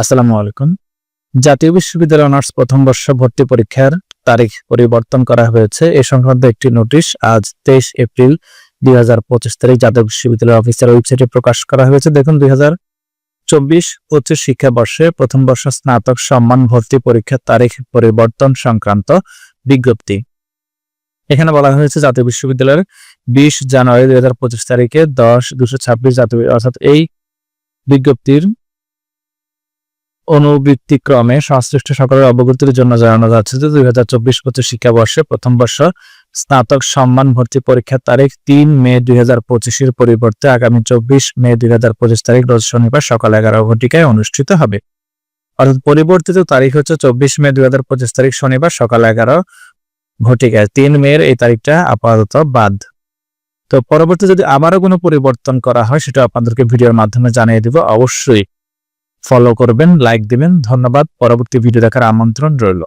আসসালামু আলাইকুম। জাতীয় বিশ্ববিদ্যালয় অনার্স প্রথম বর্ষ ভর্তি পরীক্ষার তারিখ পরিবর্তন করা হয়েছে। এ সংক্রান্ত একটি নোটিশ আজ তেইশ এপ্রিল দুই হাজার পঁচিশ তারিখ জাতীয় বিশ্ববিদ্যালয় অফিসের ওয়েবসাইটে প্রকাশ করা হয়েছে। দেখুন, দুই হাজার চব্বিশ পঁচিশ শিক্ষাবর্ষে প্রথম বর্ষ স্নাতক সম্মান ভর্তি পরীক্ষার তারিখ পরিবর্তন সংক্রান্ত বিজ্ঞপ্তি। এখানে বলা হয়েছে, জাতীয় বিশ্ববিদ্যালয়ের বিশ জানুয়ারি দুই হাজার পঁচিশ তারিখে দশ দুশো ছাব্বিশ জাতীয়, অর্থাৎ এই বিজ্ঞপ্তির অনুবৃত্তিক্রমে সংশ্লিষ্ট সকলের অবগতির জন্য জানানো যাচ্ছে যে দুই হাজার চব্বিশ পঁচিশ শিক্ষাবর্ষে প্রথম বর্ষ স্নাতক সম্মান ভর্তি পরীক্ষার তারিখ তিন মে দুই হাজার পঁচিশের পরিবর্তে আগামী চব্বিশ মে দুই হাজার পঁচিশ তারিখ রোজ শনিবার সকাল এগারো ঘটিকায় অনুষ্ঠিত হবে। অর্থাৎ পরিবর্তিত তারিখ হচ্ছে চব্বিশ মে দুই হাজার পঁচিশ তারিখ শনিবার সকাল এগারো ঘটিকায়। তিন মের এই তারিখটা আপাতত বাদ। তো পরবর্তী যদি আবারও কোনো পরিবর্তন করা হয়, সেটা আপনাদেরকে ভিডিওর মাধ্যমে জানিয়ে দিব। অবশ্যই ফলো করবেন লাইক দিবেন ধন্যবাদ। পরবর্তী ভিডিও দেখার আমন্ত্রণ রইল।